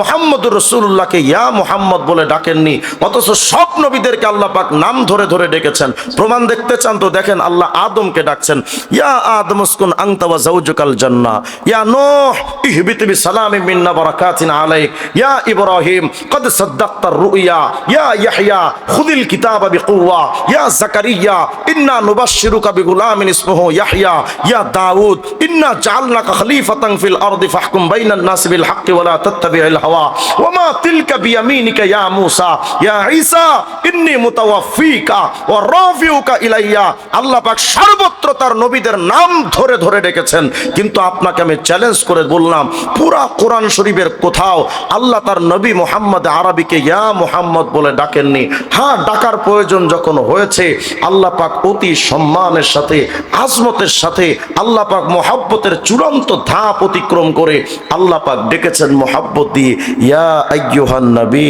মোহাম্মদুর রসুল্লাহকে ইয়া মোহাম্মদ বলে ডাকেননি, অথচ সব নবীদেরকে আল্লাহ পাক নাম ধরে ধরে ডেকেছেন। প্রমাণ দেখতে চান তো দেখেন আল্লাহ আদমকে ডাকছেন, ইয়া আদম উসকুন আংতাওয়া জাউজুকাল জান্না ইয়া নোহ ইহবিত বি সালামি মিন্না বারাকাতিন আলাইক, ইয়া ইব্রাহিম কদ সাদ্দাক্তার রুইয়া, ইয়া ইয়াহইয়া খুদিল কিতাব বি কুওয়া ইয়া জাকারিয়া ইন্না নুবাশশিরুকা বি গুলামিন ইসমুহু ইয়াহইয়া, ইয়া দাউদ ইন্না জাআলনাকা খলিফাতান ফিল আরদি ফাহকুম বাইনান নাস বিল হাক্কি ওয়া লা সর্বত্র তার নবীদের নাম ধরে ধরে ডেকেছেন। কিন্তু আপনাকে আমি চ্যালেঞ্জ করে বললাম, পুরা কোরআন শরীফের কোথাও আল্লাহ তার নবী মোহাম্মদ আরবিকে ইয়া মোহাম্মদ বলে ডাকেননি। হ্যাঁ ডাকার প্রয়োজন যখন হয়েছে, আল্লাহ পাক অতি সম্মানের সাথে, আজমতের সাথে, আল্লাহ পাক মোহাব্বতের চূড়ান্ত ধাপ অতিক্রম করে আল্লাহ পাক ডেকেছেন মোহাব্বত দিয়ে ইয়া আইয়ুহান নবী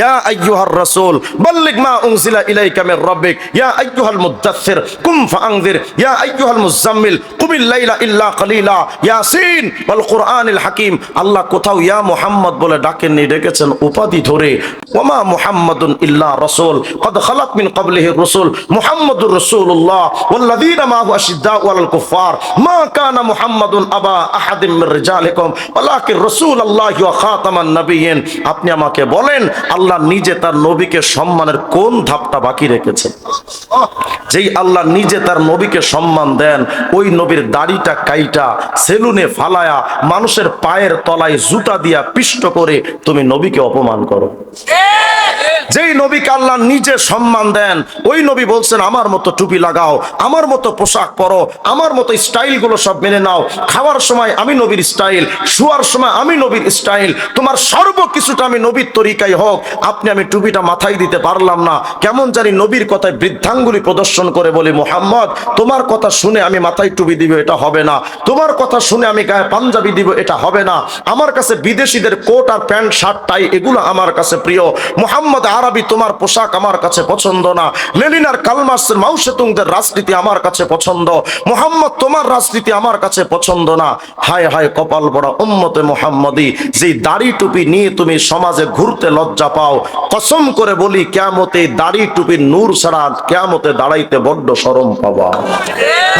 ইয়া আইয়ুহার রাসূল, বাল্লিগ মা উনজিলা ইলাইকা মির রাব্বিক, ইয়া আইয়ুহাল মুদাথথির কুম ফাআনযির ইয়া আইয়ুহাল মুজাম্মিল কুমিল লাইলা ইল্লা কলিলা, ইয়াসিন ওয়াল কুরআনিল হাকীম। আল্লাহ কোথাও ইয়া মুহাম্মদ বলে ডাকেননি, ডেকেছেন উপাধি ধরে। ওমা মুহাম্মাদুন ইল্লা রাসূল, কদ খালাত মিন ক্বাবলিহি রাসূল, মুহাম্মাদুর রাসূলুল্লাহ, ওয়াল্লাযীনা মাহু আশিদ্দাউ আলাল কুফফার, মা কানা মুহাম্মাদুন আবা আহাদিম মির রিজালিকুম, ওয়ালাকিন রাসূলুল্লাহি ওয়া খাতামান নাবিয়্যিন। আপনি আমাকে বলেন, আল্লাহ নিজে তার নবীকে সম্মানের কোন ধাপটা বাকি রেখেছে? যেই আল্লাহ নিজে তার নবীকে সম্মান দেন, ওই নবীর দাড়িটা, কাইটা, সেলুনে ফালায়া, মানুষের পায়ের তলায় জুতা দিয়া পিষ্ট করে তুমি নবীকে অপমান করো। যেই নবীকে আল্লাহ নিজে সম্মান দেন, ওই নবী বলছেন, আমার মতো টুপি লাগাও, আমার মতো পোশাক পরো, আমার মতো স্টাইলগুলো সব মেনে নাও। খাওয়ার সময় আমি নবীর স্টাইল, শুয়ার সময় আমি নবীর স্টাইল, তোমার সর্বকিছুটা আমি নবীর তরিকায় হোক। আপনি আমি টুপিটা মাথায় দিতে পারলাম না। কেমন জানি নবীর কথায় বৃদ্ধাঙ্গুলি প্রদর্শন করে বলি, মোহাম্মদ, তোমার কথা শুনে আমি মাথায় টুপি দিব, এটা হবে না। তোমার কথা শুনে আমি গায়ে পাঞ্জাবি দিব, এটা হবে না। আমার কাছে বিদেশিদের কোট আর প্যান্ট, শার্ট, টাই, এগুলো আমার কাছে প্রিয়। মোহাম্মদ আরবি তোমার পোশাক আমার কাছে পছন্দ না। লেলিনার কালমাসের মাউসেতুংদের রাজনীতি আমার কাছে পছন্দ। মোহাম্মদ তোমার রাজনীতি আমার কাছে পছন্দ না। হায় হায়, কপাল বড় উম্মতে মোহাম্মদী। যেই দাড়ি টুপি নিয়ে তুমি সমাজে ঘুরতে লজ্জা পাও, কসম করে বলি কেমতে দাড়ি টুপির নূর ছাড়া কেমতে দাঁড়াইতে বড্ড সরম পাবা।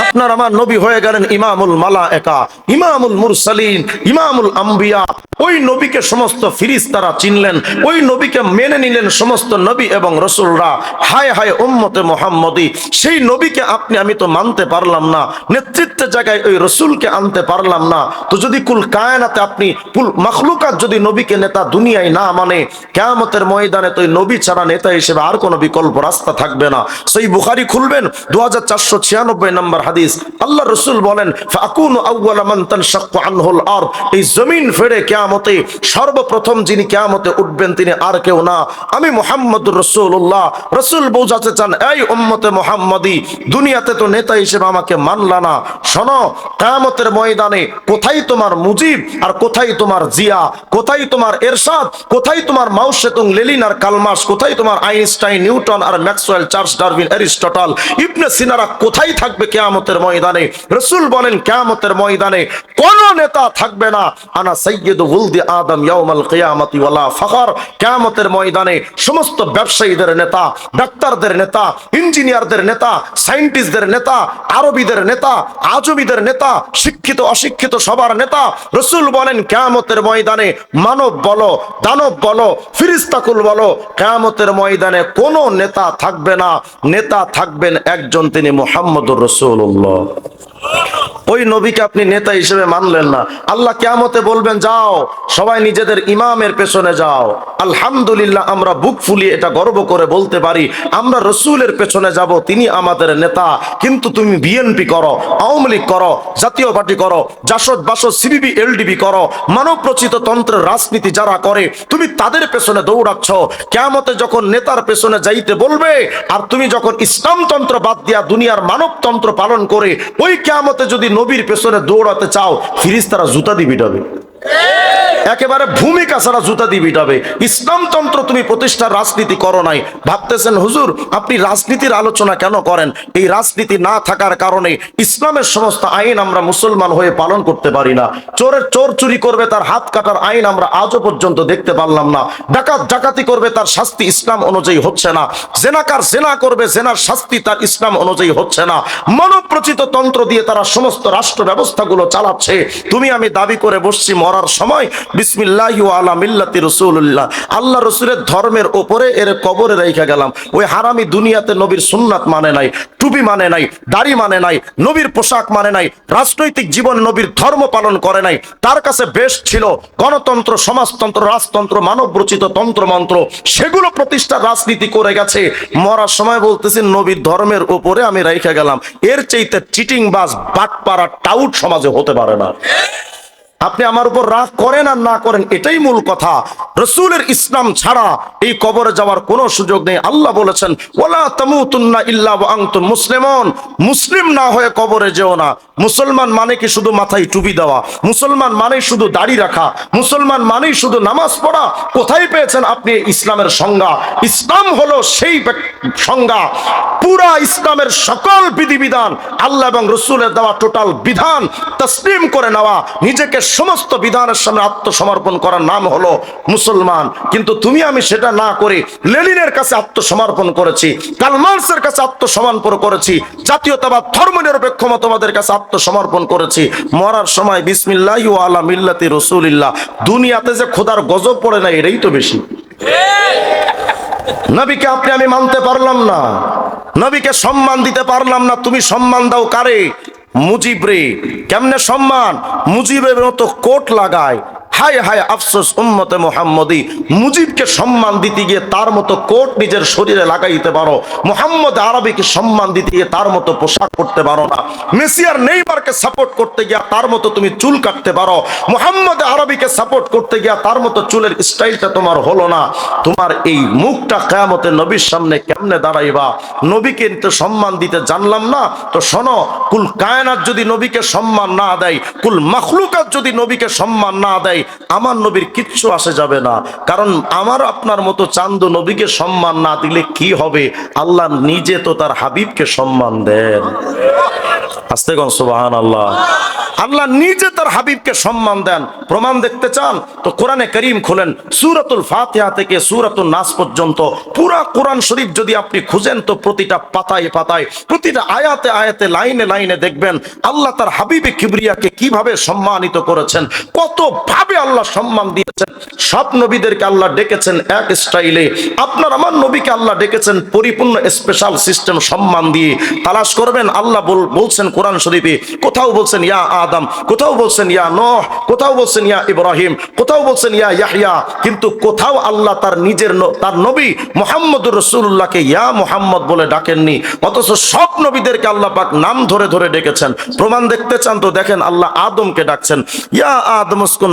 আপনার আমার নবী হয়ে গেলেন ইমামুল মালা একা ইমামুল মুরসালিন, ইমামুল আম্বিয়া। ওই নবীকে সমস্ত ফিরিস্তারা চিনলেন, ওই নবীকে মেনে নিলেন সমস্ত নবী এবং রসুলরা, হায় হায় উম্মতে মোহাম্মদী, সেই নবীকে আপনি, আমি তো মানতে পারলাম না, নেতৃত্বের জায়গায় ওই রসুলকে আনতে পারলাম না। তো যদি কুল কায়নাতে আপনি, কুল মখলুকাত যদি নবীকে নেতা দুনিয়ায় না মানে কেয়ামতের ময়দানে তো নবী ছাড়া নেতা হিসেবে আর কোনো বিকল্প রাস্তা থাকবে না। সেই বুখারি খুলবেন দু হাজার চারশো ছিয়ানব্বই নম্বর হাদিস। আল্লাহ রসুল বলেন, ফাকুন আউ্বালা মান তানশাক্কু আনহুল আরদ। এই জমিন ফেড়ে কেয়ামতে সর্বপ্রথম যিনি কেয়ামতে উঠবেন, তিনি আর কেউ না। আমি মোহাম্মদুর রসুল্লাহ রসুল বোঝাতে চান, এই উম্মতে মোহাম্মদী, দুনিয়াতে তো নেতা হিসেবে আমাকে মানলা না। শোনো, কিয়ামতের ময়দানে কোথায় তোমার মুজিব আর কোথায় তোমার জিয়া? কোথায় তোমার এরশাদ? কোথায় তোমার মাউসেতুং লেলিন আর কালমাস? কোথায় তোমার আইনস্টাইন, নিউটন আর Maxwell, Charles Darwin, Aristotle? Ibn সিনারা কোথায় থাকবে কেয়ামতের ময়দানে? রসুল বলেন, কেয়ামতের ময়দানে কোন নেতা থাকবে না। আনা সৈয়দ উলদি আদম ইয়াউমাল কিয়ামতি ওয়ালা ফখর। কেয়ামতের ময়দানে সমস্ত ব্যবসায়ীদের নেতা, ডাক্তারদের নেতা, ইঞ্জিনিয়ারদের নেতা, সায়েন্টিস্টদের নেতা, আরবিদের নেতা, আজমিদের নেতা, শিক্ষিত, অশিক্ষিত সবার নেতা, রসুল বলেন, কেয়ামতের ময়দানে মানব বলো, দানব বলো, ফিরিস্তাকুল বলো, কেয়ামতের ময়দানে কোনো নেতা থাকবে না। নেতা থাকবেন একজন তিনি মোহাম্মদুর রসুল্লাহ ওই নবীকে আপনি নেতা হিসেবে মানলেন না। আল্লাহ কেমতে বলবেন, যাও, সবাই নিজেদের ইমামের পেছনে যাও। আলহামদুলিল্লাহ, আমরা বুক ফুলিয়ে এটা গর্ব করে বলতে পারি, আমরা রসুলের পেছনে যাব, তিনি আমাদের নেতা। কিন্তু তুমি বিএনপি করো, আওয়ামী লীগ করো, জাতীয় পার্টি করো, জাসদ বাসদ সিবিবি এলডিবি করো, মানব তন্ত্রের রাজনীতি যারা করে, তুমি তাদের পেছনে দৌড়াচ্ছ। কেমতে যখন নেতার পেছনে যাইতে বলবে, আর তুমি যখন ইসলামতন্ত্র বাদ দিয়া দুনিয়ার মানবতন্ত্র পালন করে, ওই কেয়ামতে যদি নবীর পেছনে দৌড়াতে চাও ফিরিস্তারা জুতা দিবি ডাবে একেবারে ভূমিকা ছাড়া জুতা দিয়ে পিটাবে ইসলামতন্ত্র তুমি প্রতিষ্ঠার রাজনীতি করো নাই। ভাবতেছেন, হুজুর, আপনি রাজনীতির আলোচনা কেন করেন? এই রাজনীতি না থাকার কারণে ইসলামের সমস্ত আইন আমরা মুসলমান হয়ে পালন করতে পারি না। চোরের চোর চুরি করবে, তার হাত কাটার আইন আমরা আজও পর্যন্ত দেখতে পারলাম না। ডাকাত ডাকাতি করবে, তার শাস্তি ইসলাম অনুযায়ী হচ্ছে না। জেনাকার জেনা করবে, জেনার শাস্তি তার ইসলাম অনুযায়ী হচ্ছে না। মনোপ্রচিত তন্ত্র দিয়ে তারা সমস্ত রাষ্ট্র ব্যবস্থাগুলো চালাচ্ছে। তুমি, আমি দাবি করে বসছি মরার সময় বিসমিল্লাহ আলা মিল্লাতি রসুল্লাহ আল্লাহ রসুলের ধর্মের ওপরে এর কবরে রেখে গেলাম। ওই হারামি দুনিয়াতে নবীর সুন্নাত মানে নাই, টুপি মানে নাই, দাড়ি মানে নাই, নবীর পোশাক মানে নাই, রাজনৈতিক জীবন নবীর ধর্ম পালন করে নাই। তার কাছে বেশ ছিল গণতন্ত্র, সমাজতন্ত্র, রাজতন্ত্র মানব রচিত তন্ত্রমন্ত্র। সেগুলো প্রতিষ্ঠার রাজনীতি করে গেছে। মরার সময় বলতেছি, নবীর ধর্মের উপরে আমি রেখে গেলাম। এর চাইতে চিটিং বাস বাটপাড়া টাউট সমাজে হতে পারে না। আপনি আমার উপর রাগ করেন আর না করেন, এটাই মূল কথা। রসুলের ইসলাম ছাড়া এই কবরে যাওয়ার কোনো সুযোগ নেই। আল্লাহ বলেছেন ওলা তামুতুন্না ইল্লা ওয়া মুসলিম না হয়ে কবরে যেও না। মুসলমান মানে কি শুধু মাথায় টুপি দেওয়া? মুসলমান মানেই শুধু দাড়ি রাখা। মুসলমান মানেই শুধু নামাজ পড়া। কোথায় পেয়েছেন আপনি ইসলামের সংজ্ঞা? ইসলাম হলো সেই সংজ্ঞা। পুরা ইসলামের সকল বিধিবিধান আল্লাহ এবং রসুলের দেওয়া টোটাল বিধান তসলিম করে নেওয়া। নিজেকে সমস্ত বিধানের সামনে আত্মসমর্পণ করার নাম হলো মুসলমান। কিন্তু তুমি আমি সেটা না করে লেনিনের কাছে আত্মসমর্পণ করেছি কালমার্সের কাছে আত্মসমর্পণ করেছি, জাতীয়তাবাদ ধর্মনিরপেক্ষ মতবাদের কাছে আত্মসমর্পণ করেছি। মরার সময় বিসমিল্লাহ আলা মিল্লাতি রসুলিল্লাহ। দুনিয়াতে যে খোদার গজব পড়ে না এটাই তো বেশি। নবীকে আপনি আমি মানতে পারলাম না। নবীকে সম্মান দিতে পারলাম না। তুমি সম্মান দাও কারে? মুজিব রে। কেমনে সম্মান? মুজিবের মতো কোট লাগায়। হায় হায় আফসোস উম্মতে মোহাম্মদী, মুজিবকে সম্মান দিতে গিয়ে তার মতো কোট নিজের শরীরে লাগাইতে পারো, মোহাম্মদ আরবিকে সম্মান দিতে গিয়ে তার মতো পোশাক করতে পারো না মেসিয়ার নেইমারকে সাপোর্ট করতে গিয়ে তার মতো তুমি চুল কাটতে পারো, মোহাম্মদ আরবিকে সাপোর্ট করতে গিয়ে তার মতো চুলের স্টাইলটা তোমার হলো না, তোমার এই মুখটা কেয়ামতে নবীর সামনে কেমনে দাঁড়াইবা? নবীকে তো সম্মান দিতে জানলাম না, তো শোনো, কুল কায়নাত যদি নবীকে সম্মান না দেয়, কুল মখলুকাত যদি নবীকে সম্মান না দেয় আমার নবীর কিচ্ছু আসে যাবে না। কারণ আমার আপনার মতো চান্দু নবীকে সম্মান না দিলে কি হবে? আল্লাহ নিজে তো তার হাবিবকে সম্মান দেন। আল্লাহ নিজে তার হাবিবকে সম্মান দেন। প্রমাণ দেখতে চান? তো কোরআনে করিম সুরাতুল ফাতিহা থেকে সুরাতুল নাস পর্যন্ত। পুরা কোরআন শরীফ যদি আপনি খুঁজেন, তো প্রতিটা পাতায় পাতায়, প্রতিটা আয়াতে আয়াতে, লাইনে লাইনে দেখবেন, আল্লাহ তার হাবিবে কিবরিয়াকে কীভাবে সম্মানিত করেছেন, কত ভাবে আল্লাহ সম্মান দিয়েছেন। সব নবীদেরকে আল্লাহ ডেকেছেন এক স্টাইলে। আপনার, আমার নবীকে আল্লাহ ডেকেছেন পরিপূর্ণ স্পেশাল সিস্টেম সম্মান দিয়ে। তালাশ করবেন, আল্লাহ বলছেন কোরআন শরীফে, কোথাও বলছেন ইয়া আদম, কোথাও বলছেন ইয়া নহ, কোথাও বলছেন ইয়া ইব্রাহিম, কোথাও বলছেন ইয়া ইয়াহইয়া। কিন্তু কোথাও আল্লাহ তার নিজের তার নবী মোহাম্মদুর রসুল্লাহকে ইয়া মোহাম্মদ বলে ডাকেননি। অথচ সব নবীদেরকে আল্লাহ পাক নাম ধরে ধরে ডেকেছেন। প্রমাণ দেখতে চান তো দেখেন আল্লাহ আদমকে ডাকছেন। ইয়া আদম উসকুন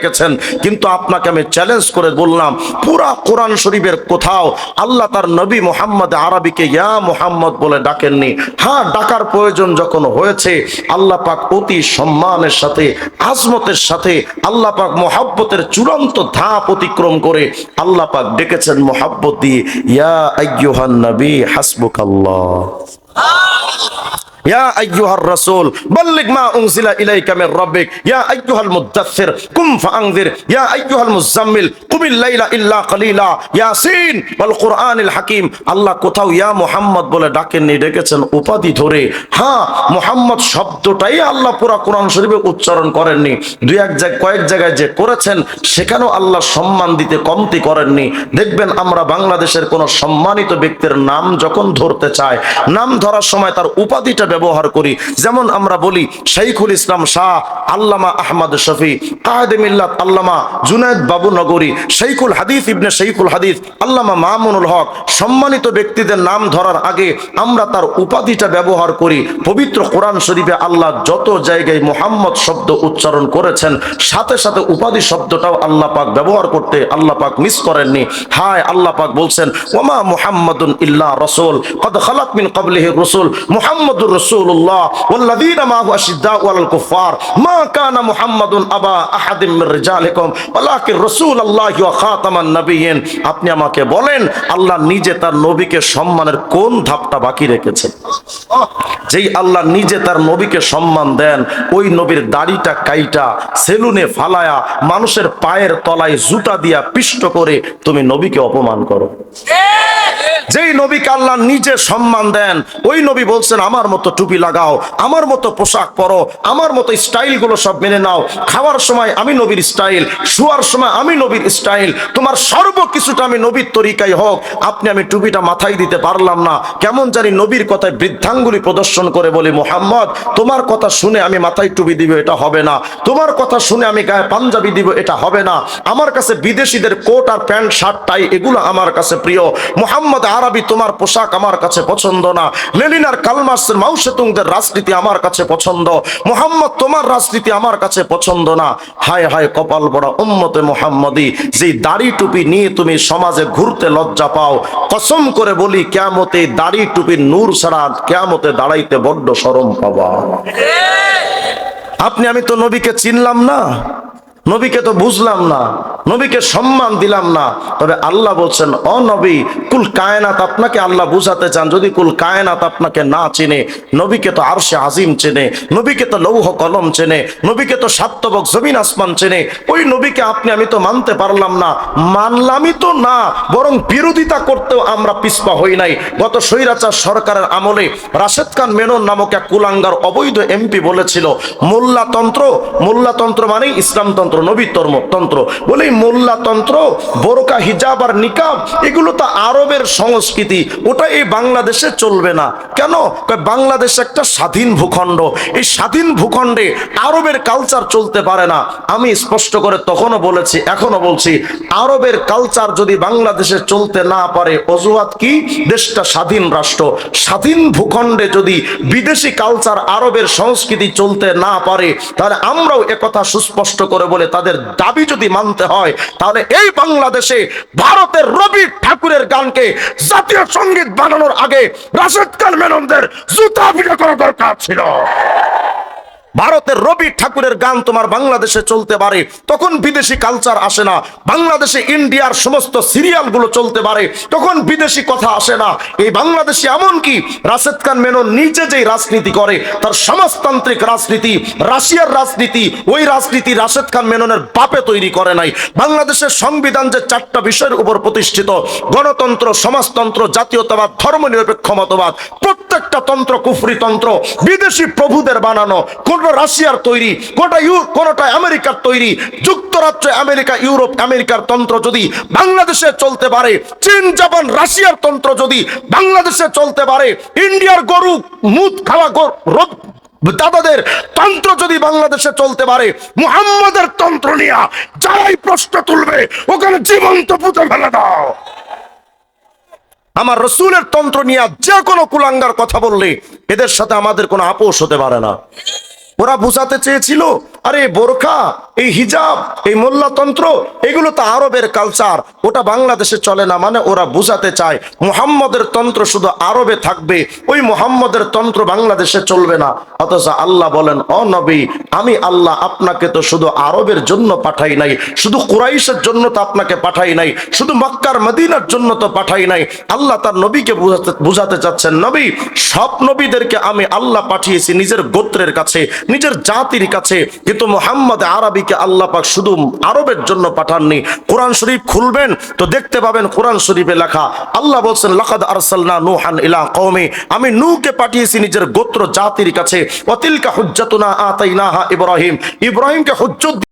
ডেকেছেন কিন্তু আপনাকে আমি চ্যালেঞ্জ করে বললাম, পুরা কোরআন শরীফের কোথাও আল্লাহ তার নবী মোহাম্মদ আরবিকে ইয়া মোহাম্মদ বলে ডাকেননি। হ্যাঁ ডাকার প্রয়োজন যখন হয়েছে, আল্লাহ পাক অতি সম্মানের সাথে, আজমতের সাথে, আল্লাহ পাক মোহাব্বতের চূড়ান্ত ধাপ অতিক্রম করে আল্লাহ পাক ডেকেছেন মোহাব্বত দিয়ে, ইয়া আইয়ুহান নবী, হাসবুকাল্লাহ। আল্লাহ উপাধি ধরে। হ্যাঁ মুহাম্মদ শব্দটাই আল্লাহ পুরা কোরআন শরীফে উচ্চারণ করেননি। দুই এক জায়গায়, কয়েক জায়গায় যে করেছেন, সেখানেও আল্লাহ সম্মান দিতে কমতি করেননি। দেখবেন আমরা বাংলাদেশের কোন সম্মানিত ব্যক্তির নাম যখন ধরতে চাই নাম ধরার সময় তার উপাধিটা ব্যবহার করি। যেমন আমরা বলি, শাইখুল ইসলাম শাহ, আল্লামা আহমদ শফি কাহেদমিল্লাত আল্লামা জুনায়দ বাবু নগরী, শাইখুল হাদিস ইবনে শাইখুল হাদিস, আল্লামা মামুনুল হক, সম্মানিত ব্যক্তিদের নাম ধরার আগে আমরা তার উপাধিটা ব্যবহার করি। পবিত্র কোরআন শরীফে আল্লাহ যত জায়গায় মোহাম্মদ শব্দ উচ্চারণ করেছেন, সাথে সাথে উপাধি শব্দটাও আল্লাহ পাক ব্যবহার করতে আল্লাহ পাক মিস করেননি। হায়, আল্লাহ পাক বলছেন, ওমা মোহাম্মদুন ইল্লা রসুল, কদ খালাক মিন কবলিহ রসুল, মোহাম্মদুর আপনি আমাকে বলেন আল্লাহ নিজে তার নবীকে সম্মানের কোন ধাপটা বাকি রেখেছেন যেই আল্লাহ নিজে তার নবীকে সম্মান দেন ওই নবীর দাড়িটা কাইটা সেলুনে ফালায়া মানুষের পায়ের তলায় জুতা দিয়া পিষ্ট করে তুমি নবীকে অপমান করো। যেই নবীকে আল্লাহ নিজে সম্মান দেন ওই নবী বলছেন আমার মতো টুপি লাগাও, আমার মতো পোশাক পরো, আমার মতো স্টাইলগুলো সব মেনে নাও। খাওয়ার সময় আমি নবীর স্টাইল, শুয়ার সময় আমি নবীর স্টাইল, তোমার সর্বকিছুটা আমি নবীর তরিকায় হোক, আপনি আমি টুপিটা মাথায় দিতে পারলাম না। কেমন জানি নবীর কথায় বৃদ্ধাঙ্গুলি প্রদর্শন করে বলি, মোহাম্মদ, তোমার কথা শুনে আমি মাথায় টুপি দিব, এটা হবে না। তোমার কথা শুনে আমি গায়ে পাঞ্জাবি দিব, এটা হবে না। আমার কাছে বিদেশিদের কোট আর প্যান্ট, শার্ট, টাই, এগুলো আমার কাছে প্রিয়। মোহাম্মদ আরবি তোমার পোশাক আমার কাছে পছন্দ না। লেলিনার কালমাসের মাউসেতুংদের রাজনীতি আমার কাছে পছন্দ। মোহাম্মদ তোমার রাজনীতি আমার কাছে পছন্দ না। হায় হায় কপাল বড় উম্মতে মোহাম্মদী যে দাড়ি টুপি নিয়ে তুমি সমাজে ঘুরতে লজ্জা পাও কসম করে বলি কেমতে দাড়ি টুপির নূর ছাড়া কেমতে দাঁড়াইতে বড্ড সরম পাবা। আপনি আমি তো নবীকে চিনলাম না। নবীকে তো বুঝলাম না, নবীকে সম্মান দিলাম না। তবে আল্লাহ বলছেন অ নবী, কুল কায়নাত আপনাকে আল্লাহ বুঝাতে চান। যদি কুল কায়নাত আপনাকে না চেনে, নবীকে তো আরশে আজিম চেনে, নবীকে তো লৌহ কলম চেনে, নবীকে তো সাত্তবক জমিন আসমান চেনে, ওই নবীকে আপনি, আমি তো মানতে পারলাম না। মানলামই তো না, বরং বিরোধিতা করতেও আমরা পিছপা হই নাই। গত স্বৈরাচার সরকারের আমলে রাশেদ খান মেনন নামক এক কুলাঙ্গার অবৈধ এমপি বলেছিল, মোল্লাতন্ত্র মোল্লাতন্ত্র মানেই ইসলামতন্ত্র। নবী তর্ম তন্ত্র বলে এই মোল্লাতন্ত্র, বোরকা, হিজাব আর নিকাব, এগুলো তো আরবের সংস্কৃতি। ওটা এই বাংলাদেশে চলবে না। কেন? বাংলাদেশ একটা স্বাধীন ভূখণ্ড। এই স্বাধীন ভূখণ্ডে আরবের কালচার চলতে পারে না। আমি স্পষ্ট করে তখনও বলেছি এখনও বলছি, আরবের কালচার যদি বাংলাদেশে চলতে না পারে, অজুহাত কি? দেশটা স্বাধীন রাষ্ট্র। স্বাধীন ভূখণ্ডে যদি বিদেশি কালচার আরবের সংস্কৃতি চলতে না পারে, তাহলে আমরাও একথা সুস্পষ্ট করে বলে তাদের দাবি যদি মানতে হয়, তাহলে এই বাংলাদেশে ভারতের রবি ঠাকুরের গানকে জাতীয় সংগীত বানানোর আগে রাশেদ কাল মেননদের জুতা পিটা করা দরকার ছিল। ভারতের রবি ঠাকুরের গান তোমার বাংলাদেশে চলতে পারে। তখন বিদেশি কালচার আসে না। বাংলাদেশে ইন্ডিয়ার সমস্ত সিরিয়ালগুলো চলতে পারে। তখন বিদেশি কথা আসে না। এই বাংলাদেশে এমন কি? রাশেদ খান মেনন নিজে যেই রাজনীতি করে, তার সমাজতান্ত্রিক রাজনীতি, রাশিয়ার রাজনীতি, ওই রাজনীতি রাশেদ খান মেননের বাপে তৈরি করে নাই। বাংলাদেশের সংবিধান যে চারটা বিষয়ের উপর প্রতিষ্ঠিত, গণতন্ত্র, সমাজতন্ত্র, জাতীয়তাবাদ, ধর্মনিরপেক্ষ মতবাদ প্রত্যেকটা তন্ত্র, কুফরি তন্ত্র, বিদেশি প্রভুদের বানানো কোনটা রাশিয়ার তৈরি কোনটা ইউ কোনটা আমেরিকার তৈরি, যুক্তরাষ্ট্র আমেরিকা, ইউরোপ, আমেরিকার তন্ত্র যদি বাংলাদেশে চলতে পারে, চীন, জাপান, রাশিয়ার তন্ত্র যদি বাংলাদেশে চলতে পারে, ইন্ডিয়ার গরু, মুদ খাওয়া গরু দাদাদের তন্ত্র যদি বাংলাদেশে চলতে পারে, মুহাম্মাদের তন্ত্র নিয়ে যারাই প্রশ্ন তুলবে, ওখানে জীবন্ত পুঁতে ফেলে দাও। আমার রসুলের তন্ত্র নিয়ে যে কোনো কুলাঙ্গার কথা বললে এদের সাথে আমাদের কোনো আপোষ হতে পারে না। ওরা বুঝাতে চেয়েছিল, আরে বোরখা, এই হিজাব, এই মোল্লাতন্ত্র, এগুলো তো আরবের কালচার ওটা বাংলাদেশে চলে না মানে ওরা বুঝাতে চায়, মুহাম্মদের তন্ত্র শুধু আরবে থাকবে, ওই মুহাম্মদের তন্ত্র বাংলাদেশে চলবে না। অথচ আল্লাহ বলেন অ নবী, আমি আল্লাহ আপনাকে তো শুধু আরবের জন্য পাঠাই নাই, শুধু কুরাইশের জন্য তো আপনাকে পাঠাই নাই, শুধু মক্কার মদিনার জন্য তো পাঠাই নাই। আল্লাহ তার নবীকে বুঝাতে বুঝাতে চাচ্ছেন, নবী, সব নবীদেরকে আমি আল্লাহ পাঠিয়েছি নিজের গোত্রের কাছে নিজের জাতির কাছে কিন্তু মোহাম্মদ আরবিকে আল্লাহ পাক শুধু আরবের জন্য পাঠাননি। কোরআন শরীফ খুলবেন তো দেখতে পাবেন কোরআন শরীফে লেখা, আল্লাহ বলছেন, লাকাদ আরসালনা নূহান ইলা কওমি আমি নূহকে পাঠিয়েছি নিজের গোত্র জাতির কাছে। অতিলকা হুজ্জাতুনা আতাইনাহা ইব্রাহিম। ইব্রাহিমকে হুজ্জত